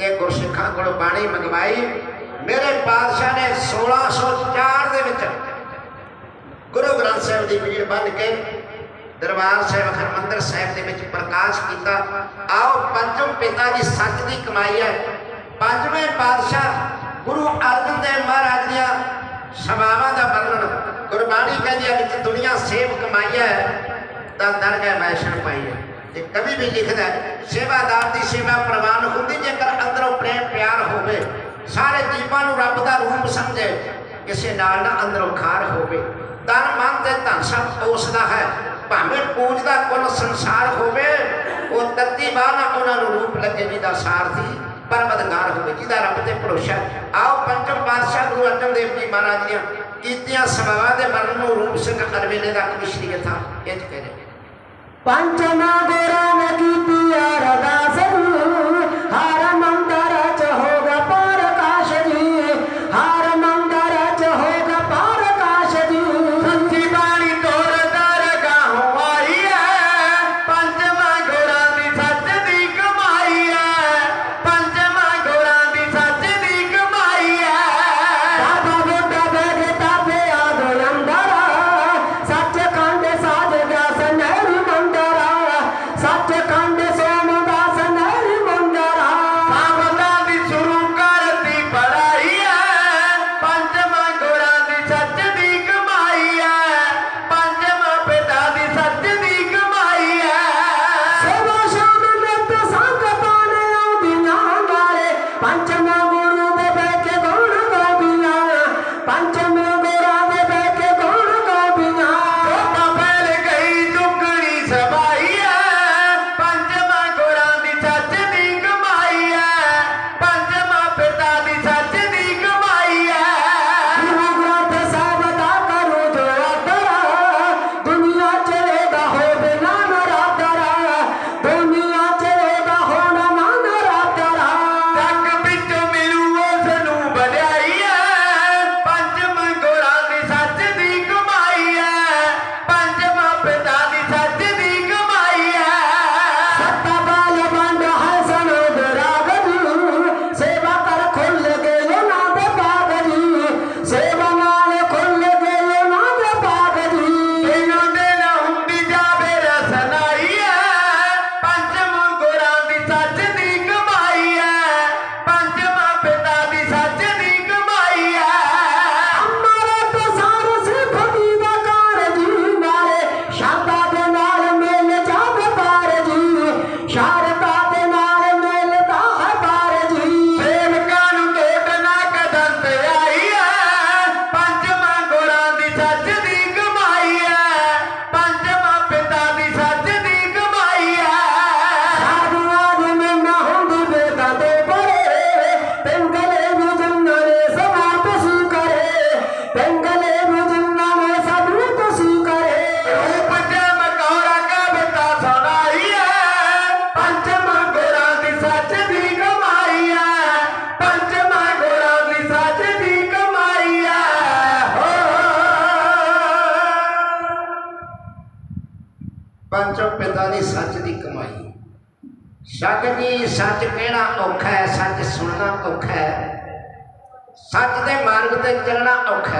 ਤੇ ਗੁਰਸਿੱਖਾਂ ਕੋਲੋਂ ਬਾਣੀ ਮੰਗਵਾਈ। ਮੇਰੇ ਪਾਤਸ਼ਾਹ ਨੇ 1604 ਦੇ ਵਿੱਚ ਗੁਰੂ ਗ੍ਰੰਥ ਸਾਹਿਬ ਦੀ ਪੀੜ ਬੰਨ ਕੇ ਦਰਬਾਰ ਸਾਹਿਬ ਹਰਮੰਦਰ ਸਾਹਿਬ ਦੇ ਵਿੱਚ ਪ੍ਰਕਾਸ਼ ਕੀਤਾ। ਆਓ ਪੰਜਮ ਪਿਤਾ ਦੀ ਸੱਚ ਦੀ ਕਮਾਈ ਹੈ। ਪੰਜਵੇਂ ਪਾਤਸ਼ਾਹ ਗੁਰੂ ਅਰਜਨ ਦੇਵ ਮਹਾਰਾਜ ਦੀਆਂ ਸਭਾਵਾਂ ਦਾ ਵਰਣਨ। ਗੁਰਬਾਣੀ ਕਹਿੰਦੀ ਹੈ ਵਿੱਚ ਦੁਨੀਆ ਸੇਵ ਕਮਾਈ ਹੈ, ਤਾਂ ਦਰਗਾਹ ਵੈਸ਼ਨ ਪਾਈ ਹੈ। ਤੇ ਕਵੀ ਵੀ ਲਿਖਦਾ ਸੇਵਾਦਾਰ ਦੀ ਸੇਵਾ ਪ੍ਰਵਾਨ ਸਾਰੇ ਜੀਵਾਂ ਨੂੰ ਰੱਬ ਦਾ ਰੂਪ ਸਮਝੇ, ਕਿਸੇ ਨਾਲ ਨਾ ਅੰਦਰੋਂ ਖਾਰ ਹੋਵੇ। ਤਨ ਮਨ ਤੇ ਧਨ ਸਭ ਪੋਸਦਾ ਹੈ। ਭਾਵੇਂ ਪੂਜਦਾ ਕੁੱਲ ਸੰਸਾਰ ਹੋਵੇ, ਉਹ ਤੱਤੀ ਬਾਣਾ ਉਹਨਾਂ ਨੂੰ ਰੂਪ ਲੱਗੇ ਜਿਹਦਾ ਸਾਰਥੀ ਪਰਮਦਗਾਰ ਹੋਵੇ, ਜਿਹਦਾ ਰੱਬ ਤੇ ਭਰੋਸਾ ਹੈ। ਆਓ ਪੰਜਮ ਪਾਤਸ਼ਾਹ ਗੁਰੂ ਅਰਜਨ ਦੇਵ ਜੀ ਮਹਾਰਾਜ ਦੀਆਂ ਕੀਤੀਆਂ ਸਭਾਵਾਂ ਦੇ ਮਰਨ ਨੂੰ ਰੂਪ ਸਿੰਘ ਅਰਵੇਲੇ ਦਾ ਕਵਿਸ਼ਰੀ ਯਥਾ ਇਹ ਕਹਿੰਦੇ ਪੰਚਮਾ ਗੁਰਾਂ ਕੀਤੀ ਸੱਚ ਖੰਡ ਪੰਜੋ ਪਿਤਾ ਦੀ ਸੱਚ ਦੀ ਕਮਾਈ। ਸ਼ੱਕ ਜੀ ਸੱਚ ਕਹਿਣਾ ਔਖਾ ਹੈ, ਸੱਚ ਸੁਣਨਾ ਔਖਾ ਹੈ। ਸੱਚ ਦੇ ਮਾਰਗ ਤੇ ਚੱਲਣਾ ਔਖਾ ਹੈ।